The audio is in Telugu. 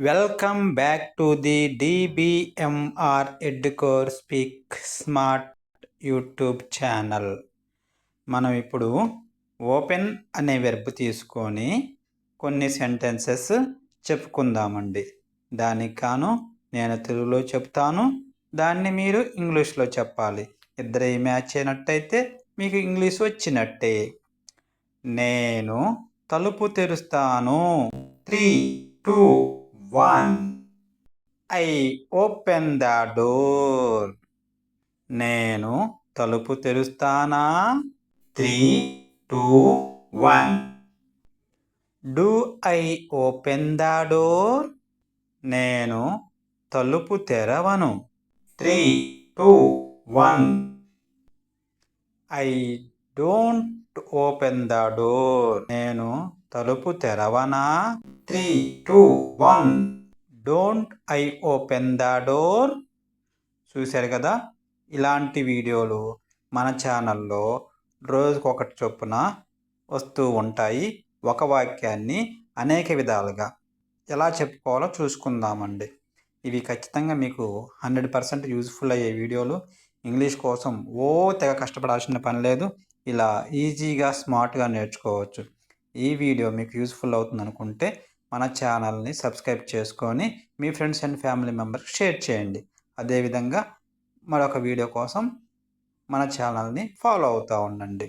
Welcome back to the DBMR Edcore speak smart YouTube channel మనం ఇప్పుడు ఓపెన్ అనే వెర్బ్ తీసుకొని కొన్ని సెంటెన్సెస్ చెప్పుకుందామండి. దానికి కాను నేను తెలుగులో చెప్తాను దాన్ని మీరు ఇంగ్లీష్లో చెప్పాలి. ఇద్దరు మ్యాచ్ అయినట్టయితే మీకు ఇంగ్లీష్ వచ్చినట్టే. నేను తలుపు తెరుస్తాను. Three two one I open the door నేను తలుపు తెరుస్తానా? Three two one do I open the door నేను తలుపు తెరవను. Three two one I don't open the door. నేను తలుపు తెరవనా? Three two one. Don't I open the door. చూశారు కదా? ఇలాంటి వీడియోలు మన ఛానల్లో రోజుకొకటి చొప్పున వస్తూ ఉంటాయి. ఒక వాక్యాన్ని అనేక విధాలుగా. ఎలా చెప్పుకోవాలో చూసుకుందామండి. ఇవి ఖచ్చితంగా మీకు హండ్రెడ్ పర్సెంట్ యూజ్ఫుల్ అయ్యే వీడియోలు. ఇంగ్లీష్ కోసం ఓ తెగ కష్టపడాల్సిన పని లేదు. ఇలా ఈజీగా స్మార్ట్గా నేర్చుకోవచ్చు. ఈ వీడియో మీకు యూస్ఫుల్ అవుతుంది అనుకుంటే మన ఛానల్ని సబ్స్క్రైబ్ చేసుకొని మీ ఫ్రెండ్స్ అండ్ ఫ్యామిలీ మెంబర్కి షేర్ చేయండి. అదేవిధంగా మరొక వీడియో కోసం మన ఛానల్ని ఫాలో అవుతూ ఉండండి.